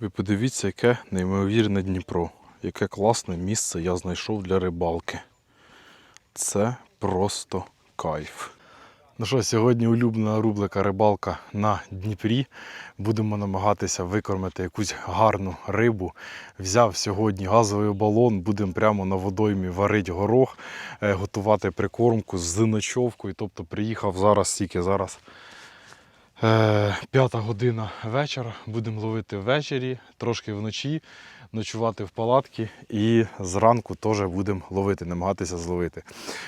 Ви подивіться, яке неймовірне Дніпро, яке класне місце я знайшов для рибалки. Це просто кайф. Ну що, сьогодні улюблена рубрика рибалка на Дніпрі. Будемо намагатися викормити якусь гарну рибу. Взяв сьогодні газовий балон, будемо прямо на водоймі варити горох, е, готувати прикормку з ночовкою. Тобто приїхав зараз, тільки зараз П'ята година вечора. Будемо ловити ввечері, трошки вночі, ночувати в палатці і зранку теж будемо ловити, намагатися зловити.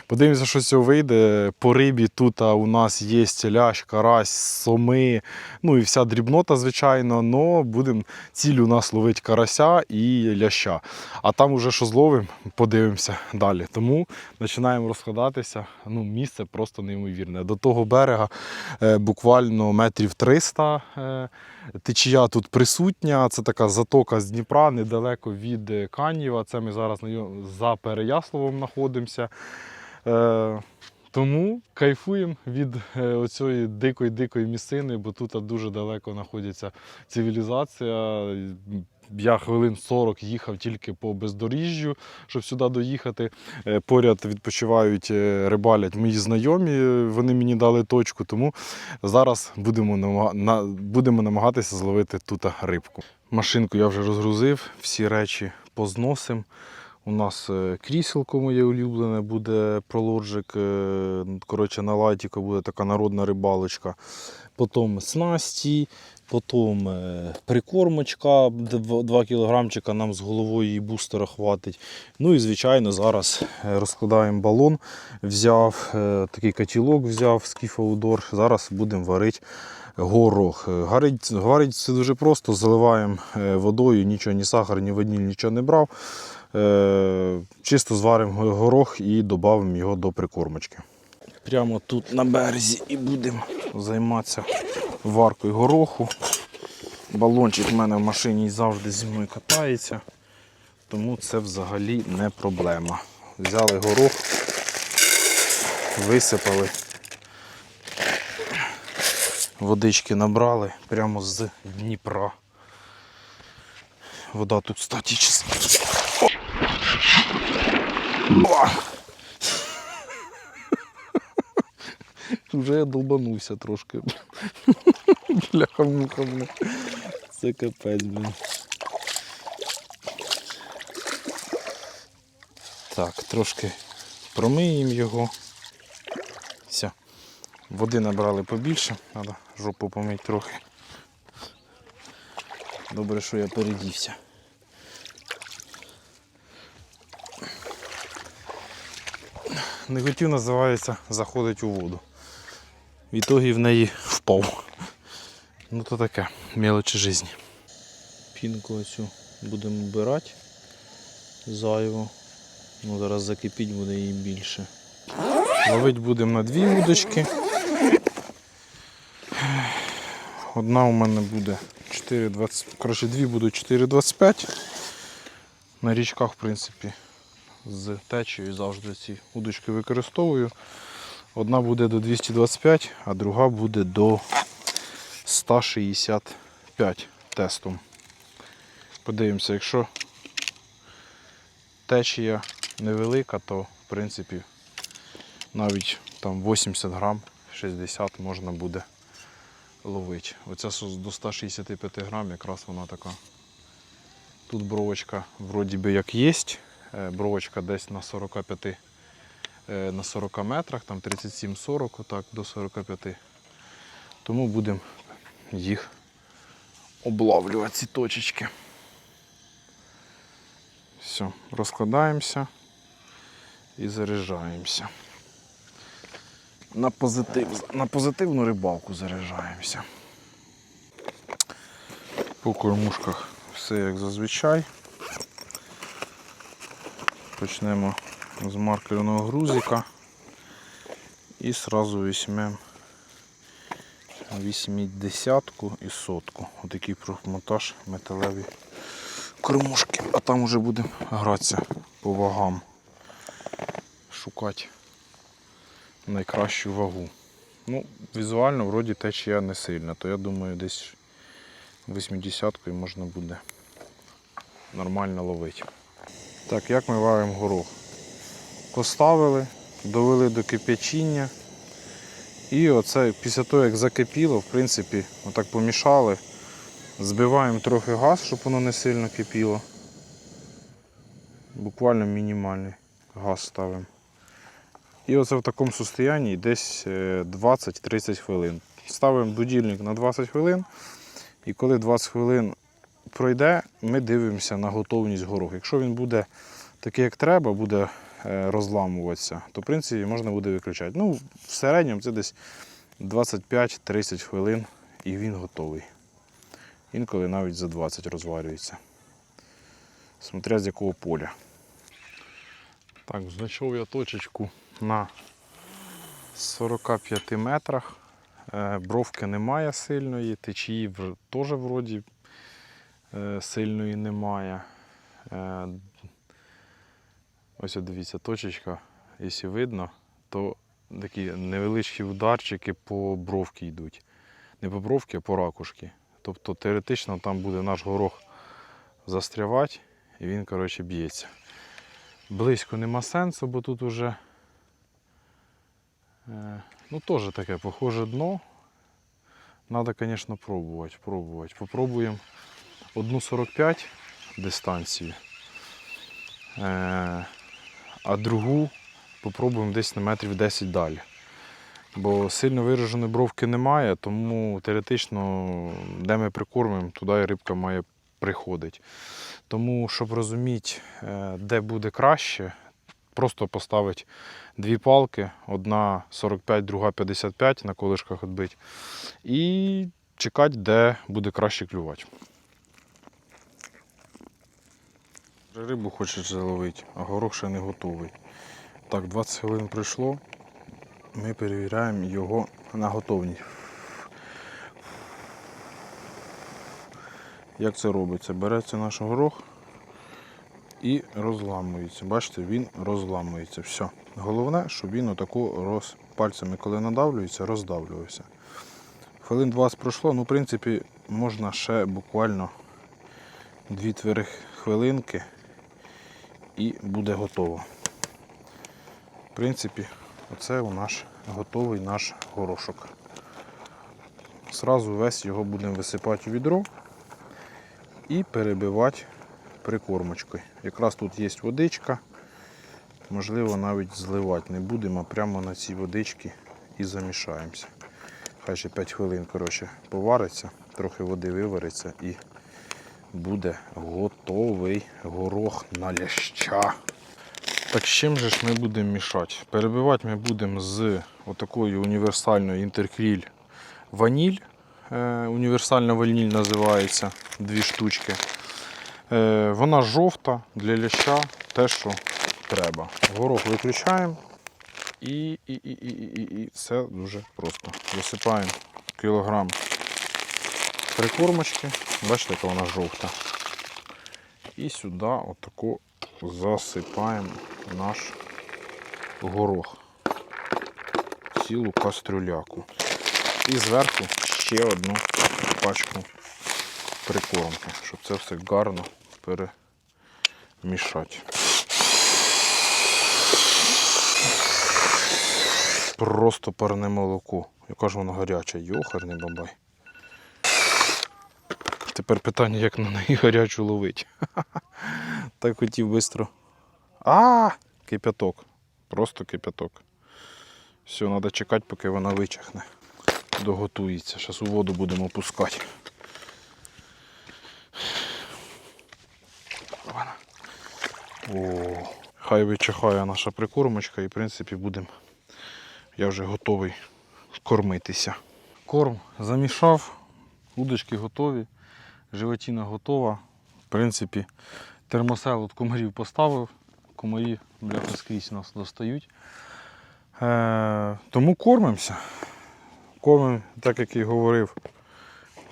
Подивимося, що з цього вийде. По рибі тут у нас є лящ, карась, соми, ну і вся дрібнота, звичайно, але будемо ціль у нас ловити карася і ляща. А там уже що зловимо, подивимося далі. Тому починаємо розкладатися. Ну, місце просто неймовірне. До того берега е, буквально метрів 300 е, течія тут присутня. Це така затока з Дніпра, недалеко від е, Канєва. Це ми зараз за Переяславом знаходимося. Е, тому кайфуємо від е, оцієї дикої-дикої місцини, бо тут дуже далеко знаходиться цивілізація. Я хвилин 40 їхав тільки по бездоріжжю, щоб сюди доїхати. Е, Поряд відпочивають, е, рибалять мої знайомі, е, вони мені дали точку, тому зараз будемо, будемо намагатися зловити тут рибку. Машинку я вже розгрузив, всі речі позносим. У нас е, кріселко моє улюблене буде пролоджик. е, Коротше, на лайтіку буде така народна рибалочка. Потім снасті, потім е, прикормочка 2 кілограмчика нам з головою і бустера хватить. Ну і звичайно зараз розкладаємо балон. Взяв такий котілок, взяв з кіфаудор. Зараз будемо варити горох. Гарить, варить це дуже просто, заливаємо водою, нічого, ні сахар, ні ваніль, нічого не брав. Е, Чисто зваримо горох і додамо його до прикормочки. Прямо тут на березі і будемо займатися варкою гороху. Балончик в мене в машині завжди зі мною катається, тому це взагалі не проблема. Взяли горох, висипали, водички набрали прямо з Дніпра. Вода тут статічна. О! Вже я долбанувся трошки. Бляха-муха, бля. Це капець, блін. Так, трошки промиємо його. Все. Води набрали побільше, треба жопу помити трохи. Добре, що я передівся. Не хотів, називається, заходить у воду. В ітогі в неї впав. Ну то таке, мелочі житті. Пінку оцю будемо вбирати зайву. Ну, зараз закипіть буде її більше. Ловити будемо на дві удочки. Одна у мене буде 4,20. Коротше, дві будуть 4,25. На річках, в принципі, з течією завжди ці удочки використовую. Одна буде до 225, а друга буде до 165 тестом. Подивимося, якщо течія невелика, то в принципі навіть там 80 грам, 60 можна буде ловити. Оця до 165 грам якраз вона така. Тут бровочка вроді би як є. Е, Бровочка десь на 45 е, на 40 метрах, там 37-40, отак до 45. Тому будемо їх облавлювати, ці точечки. Все, розкладаємося і заряджаємося. На, позитив, на позитивну рибалку заряджаємося. По кормушках все як зазвичай. Почнемо з маркерного грузика і одразу візьмемо вісімдесятку і сотку. Отакий профмонтаж металеві кормушки. А там вже будемо гратися по вагам. Шукати найкращу вагу. Ну, візуально вроді течія не сильна, то я думаю десь 80-кою можна буде нормально ловити. Так, як ми варимо горох? Поставили, довели до кип'ячіння. І оце після того, як закипіло, в принципі, отак помішали. Збиваємо трохи газ, щоб воно не сильно кипіло. Буквально мінімальний газ ставимо. І оце в такому состоянні десь е, 20-30 хвилин. Ставимо будильник на 20 хвилин. І коли 20 хвилин пройде, ми дивимося на готовність гороху. Якщо він буде такий, як треба, буде е, розламуватися, то в принципі можна буде виключати. Ну, в середньому це десь 25-30 хвилин і він готовий. Інколи навіть за 20 розварюється. Смотря з якого поля. Так, знайшов я точечку на 45 метрах. Е, Бровки немає сильної, течії теж вроді сильної немає. Е, Ось дивіться, точечка, якщо видно, то такі невеличкі ударчики по бровці йдуть. Не по бровці, а по ракушки. Тобто теоретично там буде наш горох застрявати і він, коротше, б'ється. Близько нема сенсу, бо тут уже е, ну, теж таке похоже дно. Надо, звісно, пробувати. пробувати. Попробуємо 1,45 дистанцію, е, а другу попробуємо десь на метрів 10 далі. Бо сильно вираженої бровки немає, тому теоретично, де ми прикормимо, туди і рибка має приходити. Тому, щоб розуміти, е, де буде краще, просто поставити дві палки, одна 45, друга 55 на колишках відбити, і чекати, де буде краще клювати. Рибу хочеш заловити, а горох ще не готовий. Так, 20 хвилин пройшло. Ми перевіряємо його на готовність. Як це робиться? Береться наш горох і розламується. Бачите, він розламується. Все. Головне, щоб він отаку роз... пальцями, коли надавлюється, роздавлювався. Хвилин 20 пройшло, ну, в принципі, можна ще буквально 2-3 хвилинки і буде готово. В принципі, оце у наш готовий наш горошок. Сразу весь його будемо висипати у відро і перебивати прикормочкою. Якраз тут є водичка, можливо навіть зливати не будемо, а прямо на цій водичці і замішаємося. Хай ще 5 хвилин коротше, повариться, трохи води вивариться і буде готовий горох на ляща. Так з чим же ж ми будемо мішати? Перебивати ми будемо з отакою універсальною інтеркріль ваніль. Е, універсальна ваніль називається дві штучки. Е, вона жовта для ляща, те, що треба. Горох виключаємо і, і, і, і, і, і, все дуже просто. Висипаємо кілограм прикормочки. Бачите, яка вона жовта. І сюди отаку засипаємо наш горох. Цілу кастрюляку. І зверху ще одну пачку прикормки, щоб це все гарно перемішати. Просто парне молоко. Яка ж воно гаряче, йохарний бабай. Тепер питання, як на неї гарячу ловить. Так хотів швидко. А, кипяток. Просто кипяток. Все, треба чекати, поки вона вичахне. Доготується. Зараз у воду будемо пускати. О, хай вичихає наша прикормочка і в принципі будемо. Я вже готовий кормитися. Корм замішав, удочки готові, животіна готова. В принципі, термосел от комарів поставив, комарі бляха скрізь нас достають. Е, тому кормимося. Кормимо, так як і говорив,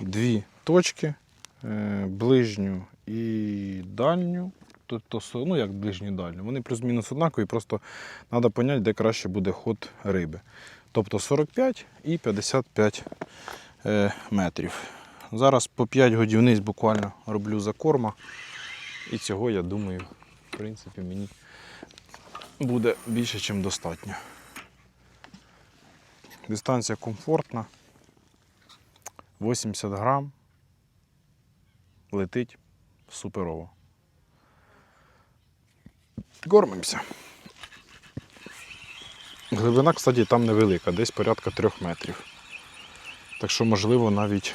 дві точки, е, ближню і дальню. Тобто, ну як ближню і дальню. Вони плюс-мінус однакові, просто треба зрозуміти, де краще буде ход риби. Тобто 45 і 55 е, метрів. Зараз по 5 годівниць буквально роблю закорма. І цього, я думаю, в принципі, мені буде більше, ніж достатньо. Дистанція комфортна. 80 грам. Летить суперово. Кормимося. Глибина, кстати, там невелика, десь порядка 3 метрів. Так що, можливо, навіть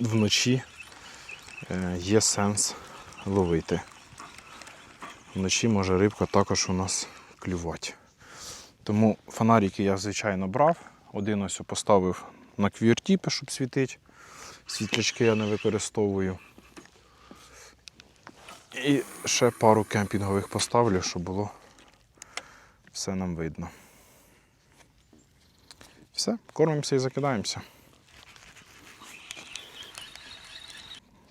вночі е, є сенс ловити. Вночі може рибка також у нас клювати. Тому фонарики я, звичайно, брав. Один ось поставив на квіртіпи, щоб світити. Світлячки я не використовую. І ще пару кемпінгових поставлю, щоб було все нам видно. Все, кормимося і закидаємося.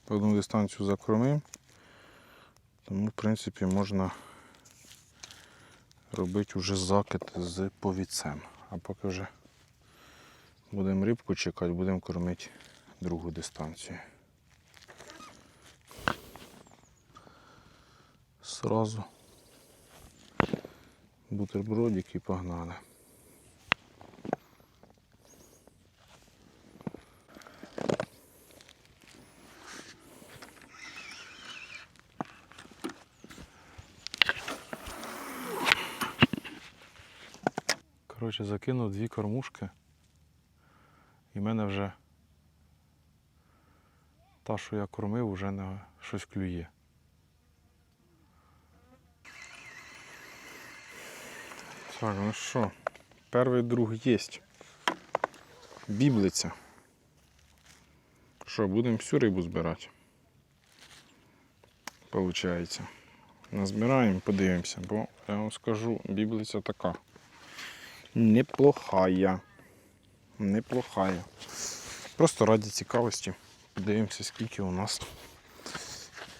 Одну дистанцію закормив. Тому, в принципі, можна робити вже закид з повіцем. А поки вже будемо рибку чекати, будемо кормити другу дистанцію. Сразу бутербродик і погнали. Коротше, закинув дві кормушки. І в мене вже та, що я кормив, вже на щось клює. Так, ну що, перший друг є. Біблиця. Що, будемо всю рибу збирати? Получається. Назбираємо, подивимося, бо я вам скажу, біблиця така. Неплохая. Неплохая. Просто раді цікавості. Подивимося, скільки у нас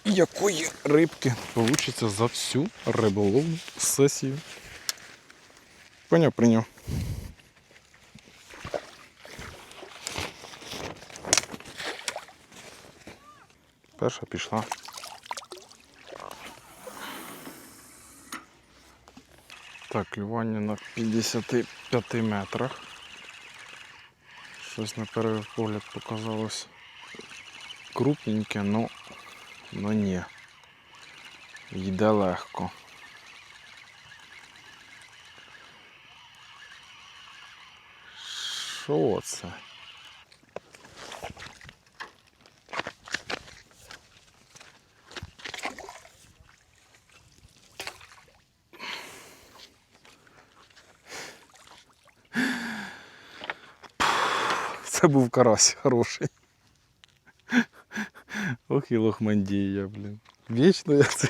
якої рибки вийде за всю риболовну сесію. Поняв, прийняв. Перша пішла. Так, клювання на 55 метрах. Щось на перший погляд показалось крупненьке, но, но ні. Йде легко. Що це? Це був карась хороший. Ох і лохмандія, блін. Вічно я це.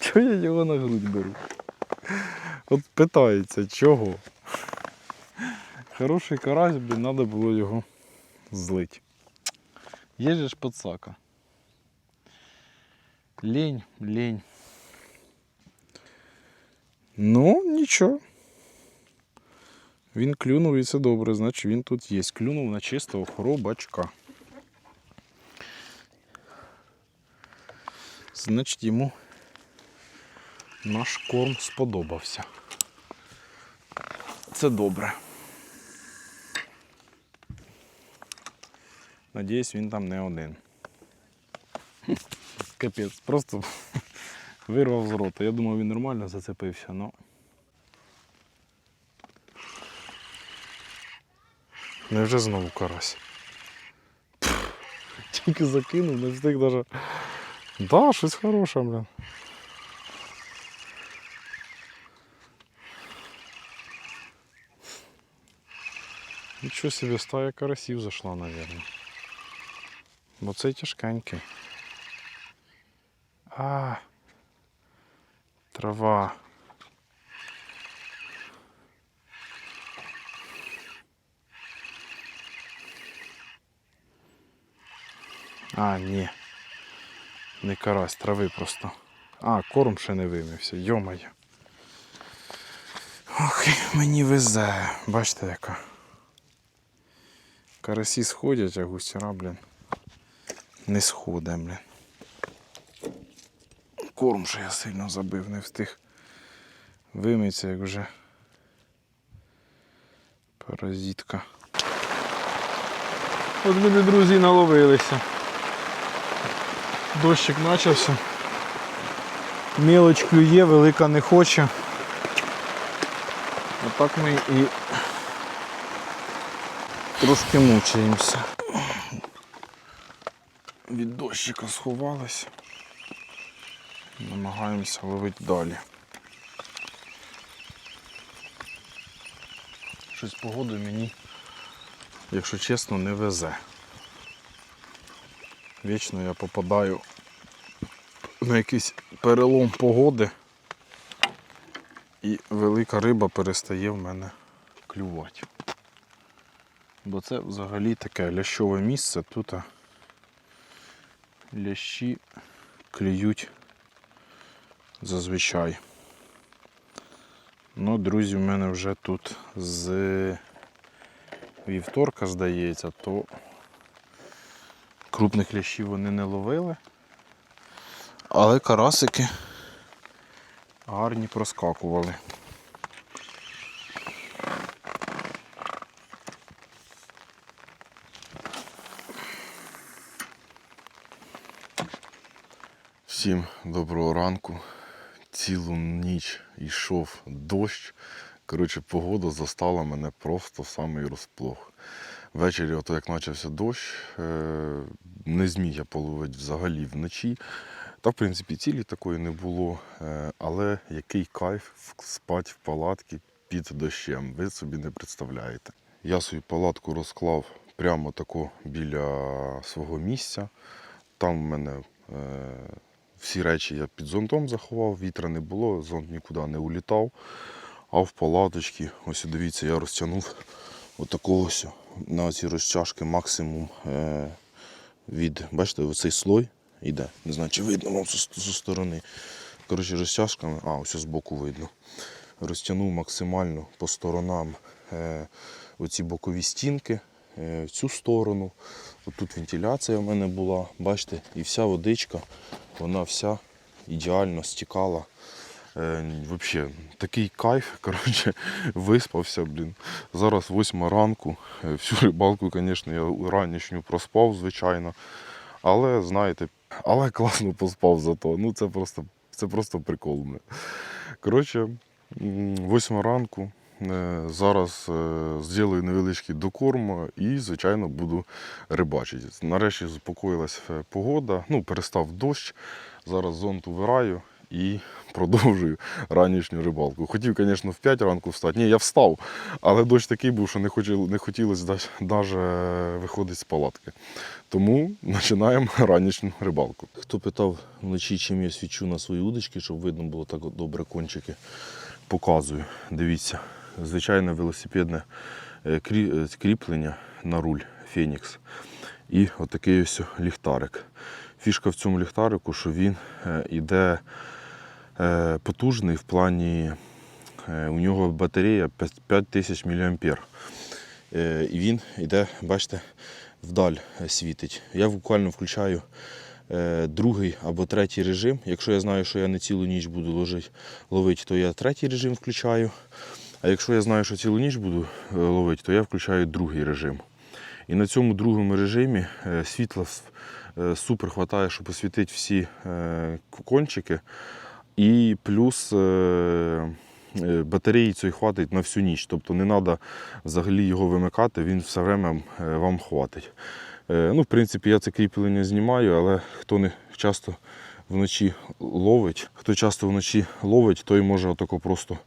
Чого я його на грудь беру? От питається, чого? Хороший карась, блін, треба було його злити. Є же ж пацака. Лень, лень. Ну, нічого. Він клюнув і це добре, значить він тут є. Клюнув на чистого хробачка. Значить йому наш корм сподобався. Це добре. Надіюсь, він там не один. Капець, просто вирвав з рота. Я думав, він нормально зацепився, але. Невже знову карась? Пф, Тільки закинув, не встиг даже. Да, щось хороше, блін. Нічого собі, стая карасів зайшла, мабуть. Бо цей тяжкенький. А, трава. А, ні. Не карась, трави просто. А, корм ще не вимився, йомає. Ох, мені везе. Бачите яка. Карасі сходять, а гусяра, блін. не сходить, блін. Корм, що я сильно забив, не встиг вимитися, як вже паразитка. От ми, друзі, наловилися. Дощик почався. Мілоч клює, велика не хоче. Отак ми і трошки мучаємося. Від дощика сховалися. Намагаємося ловити далі. Щось погоду мені, якщо чесно, не везе. Вічно я попадаю на якийсь перелом погоди і велика риба перестає в мене клювати. Бо це взагалі таке лящове місце, тут лящі клюють зазвичай. Ну, друзі, в мене вже тут з вівторка, здається, то крупних лящів вони не ловили. Але карасики гарні проскакували. Всім доброго ранку. Цілу ніч йшов дощ. Коротше, погода застала мене просто в самий розплох. Ввечері, ото як почався дощ, е, не зміг я половити взагалі вночі. Та, в принципі, цілі такої не було. Е, Але який кайф спати в палатці під дощем, ви собі не представляєте. Я свою палатку розклав прямо тако біля свого місця. Там в мене е, всі речі я під зонтом заховав, вітра не було, зонт нікуди не улітав. А в палаточці, ось дивіться, я розтягнув отакого ось на ці розчашки максимум е, від, бачите, оцей слой йде. Не знаю, чи видно вам зі сторони. Коротше, розтяжками, а, ось з боку видно. Розтягнув максимально по сторонам е, оці бокові стінки е, в цю сторону. От тут вентиляція в мене була, бачите, і вся водичка, вона вся ідеально стікала. Е, Взагалі, такий кайф, коротше, виспався, блін. Зараз восьма ранку. Е, Всю рибалку, звісно, я ранішню проспав, звичайно. Але, знаєте, але класно поспав зато. Ну це просто, це просто прикол. Коротше, м, восьма ранку. Е, Зараз зроблю невеличкий докорм і, звичайно, буду рибачити. Нарешті заспокоїлась е, погода, ну, перестав дощ. Зараз зонт убираю і продовжую ранішню рибалку. Хотів, звісно, в 5 ранку встати. Ні, я встав, але дощ такий був, що не, хотів, не хотілося навіть виходити з палатки. Тому починаємо ранішню рибалку. Хто питав вночі, чим я свічу на свої удочки, щоб видно було так добре кончики, показую. Дивіться, звичайне велосипедне е, е, кріплення на руль Фенікс. І отакий ось ліхтарик. Фішка в цьому ліхтарику, що він е, іде потужний в плані, е, у нього батарея 5000 мА. Е, І він йде, бачите, вдаль е, світить. Я буквально включаю е, другий або третій режим. Якщо я знаю, що я не цілу ніч буду ловити, то я третій режим включаю. А якщо я знаю, що цілу ніч буду е, ловити, то я включаю другий режим. І на цьому другому режимі е, світла е, супер хватає, щоб освітити всі е, кончики. І плюс е, е, батареї цієї хватить на всю ніч. Тобто не треба взагалі його вимикати, він все время е, вам хватить. Ну, в принципі, я це кріплення знімаю, але хто не часто вночі ловить, хто часто вночі ловить, той може отако просто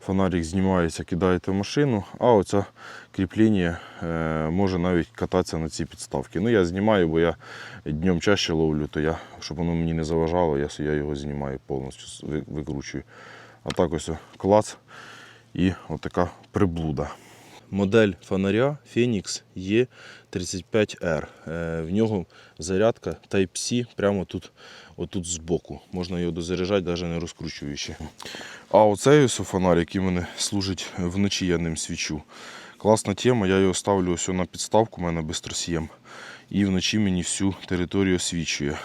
фонарик знімається, кидаєте в машину, а оце кріплення е, може навіть кататися на цій підставці. Ну, я знімаю, бо я днем чаще ловлю, то я, щоб воно мені не заважало, я його знімаю повністю, викручую. А так ось клац і отака приблуда. Модель фонаря Phoenix E35R. Е, В нього зарядка Type-C прямо тут, отут збоку. Можна його дозаряджати, навіть не розкручуючи. А оцей ось фонарик, який мене служить вночі, я ним свічу. Класна тема, я його ставлю ось на підставку, у мене бистрос'єм. І вночі мені всю територію освічує.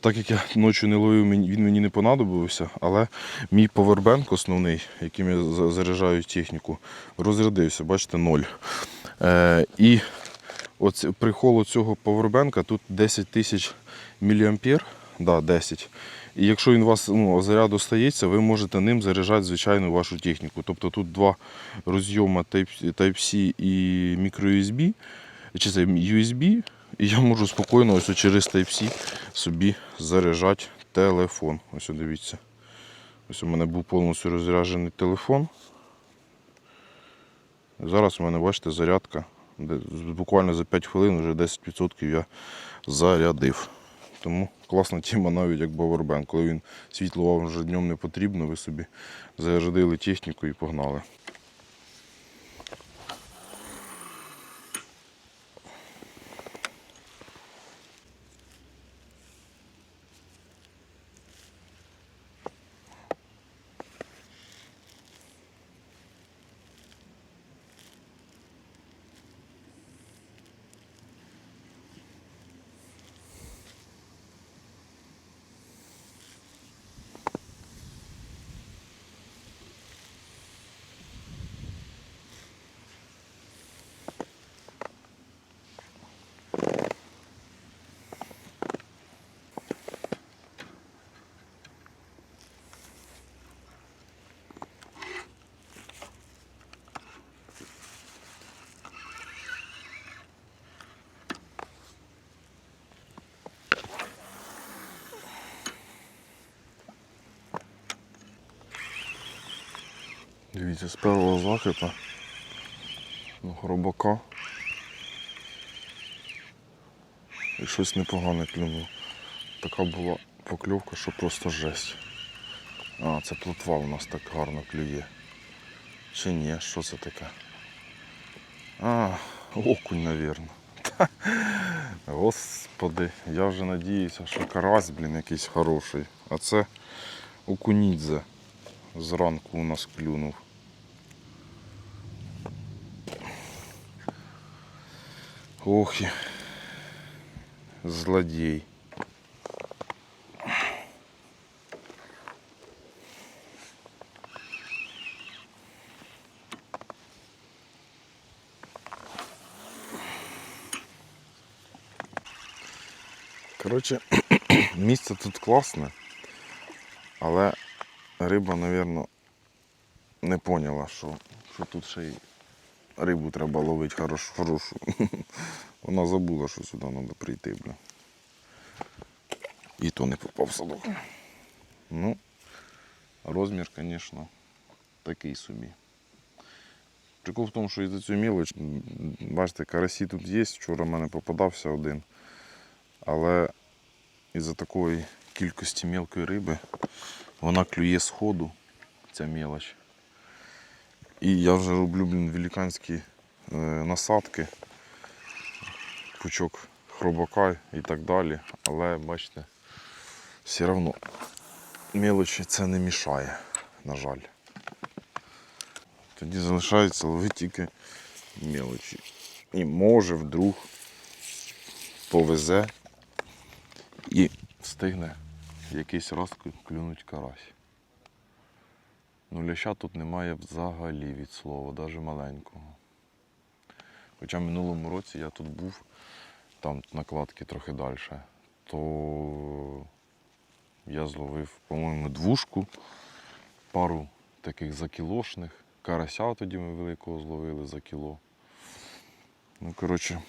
Так як я ночі не ловив, він мені не понадобився, але мій повербенк основний, яким я заряджаю техніку, розрядився, бачите, ноль. Е, і Оце, прикол цього повербенка тут 10 тисяч мА, да, 10. І якщо він у вас ну, заряд остається, ви можете ним заряджати звичайну вашу техніку. Тобто тут два розйоми Type- Type-C і microUSB, чи це USB, і я можу спокійно ось через Type-C собі заряджати телефон. Ось дивіться. Ось у мене був повністю розряджений телефон. Зараз у мене, бачите, зарядка. Буквально за 5 хвилин вже 10% я зарядив. Тому класна тема навіть як Powerbank. Коли він світло вам вже днем не потрібно, ви собі зарядили техніку і погнали. Дивіться, з першого захита ну, хробака. І щось непогане клюнуло. Така була покльовка, що просто жесть. А, це плотва у нас так гарно клює. Чи ні, що це таке? А, окунь, навірно. Господи, я вже надіюся, що карась, блін, якийсь хороший. А це окунідзе. Зранку у нас клюнув. Ох, і злодій. Коротше, місце тут класне, але риба, мабуть, не поняла, що, що тут ще й рибу треба ловити хорошу. хорошу. Вона забула, що сюди треба прийти, бля. І то не попав садок. Ну, розмір, звісно, такий собі. Прикол в тому, що із-за цю мілоч, бачите, карасі тут є, вчора в мене попадався один. Але із-за такої кількості мілкої риби вона клює з ходу, ця мілоч. І я вже роблю, блін, великанські е, насадки, пучок хробака і так далі. Але бачите, все одно мілочі це не мішає, на жаль. Тоді залишається ловити тільки мілочі. І може вдруг повезе і встигне якийсь раз клюнуть карась. Ну, ляща тут немає взагалі від слова, навіть маленького. Хоча в минулому році я тут був, там накладки трохи далі, то я зловив, по-моєму, двушку, пару таких закілошних. Карася тоді ми великого зловили за кіло. Ну, коротше,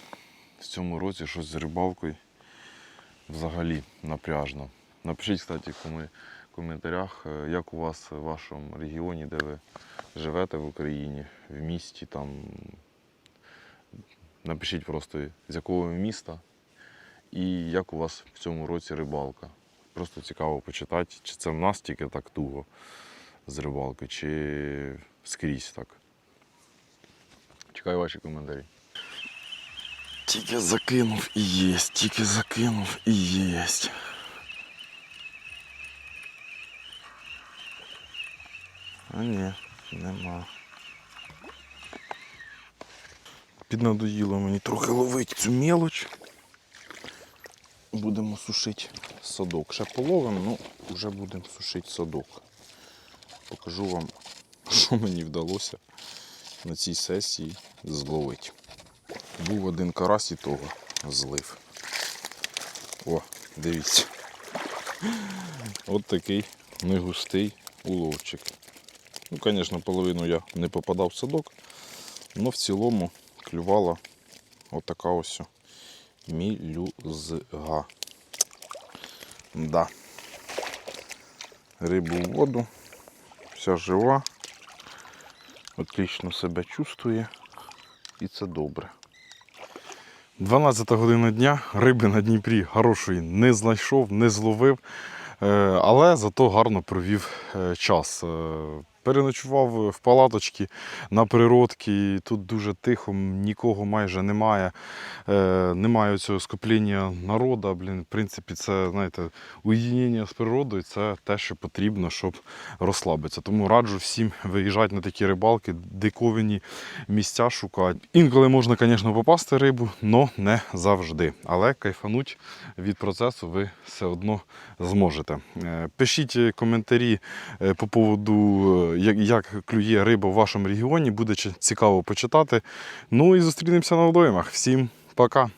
в цьому році щось з рибалкою взагалі напряжно. Напишіть, кстати, в коментарях, е, як у вас в вашому регіоні, де ви живете в Україні, в місті там. Напишіть просто, з якого ви міста і як у вас в цьому році рибалка. Просто цікаво почитати, чи це в нас тільки так туго з рибалки, чи скрізь так. Чекаю ваші коментарі. Тільки закинув і єсть, тільки закинув і єсть. А ні, нема. Піднадоїло мені трохи ловити цю мелоч. будемо сушити садок. Ще половимо, ну вже будемо сушити садок. Покажу вам, що мені вдалося на цій сесії зловити. Був один карась і того злив. О, дивіться. От такий негустий уловчик. Ну, звісно, половину я не попадав в садок, але в цілому клювала отака ось мілюзга. Да. Рибу в воду, вся жива, отлично себе чувствує і це добре. 12 година дня, риби на Дніпрі хорошої не знайшов, не зловив, е, але зато гарно провів е, час. Е, Переночував в палаточці на природці, тут дуже тихо, нікого майже немає. Е, немає цього скопління народу. Блін, в принципі, це знаєте, уєднання з природою це те, що потрібно, щоб розслабитися. Тому раджу всім виїжджати на такі рибалки, диковинні місця шукати. Інколи можна, звісно, попасти рибу, але не завжди. Але кайфануть від процесу ви все одно зможете. Е, Пишіть коментарі е, по поводу, е, як, клює риба в вашому регіоні. Буде цікаво почитати. Ну і зустрінемося на водоймах. Всім пока!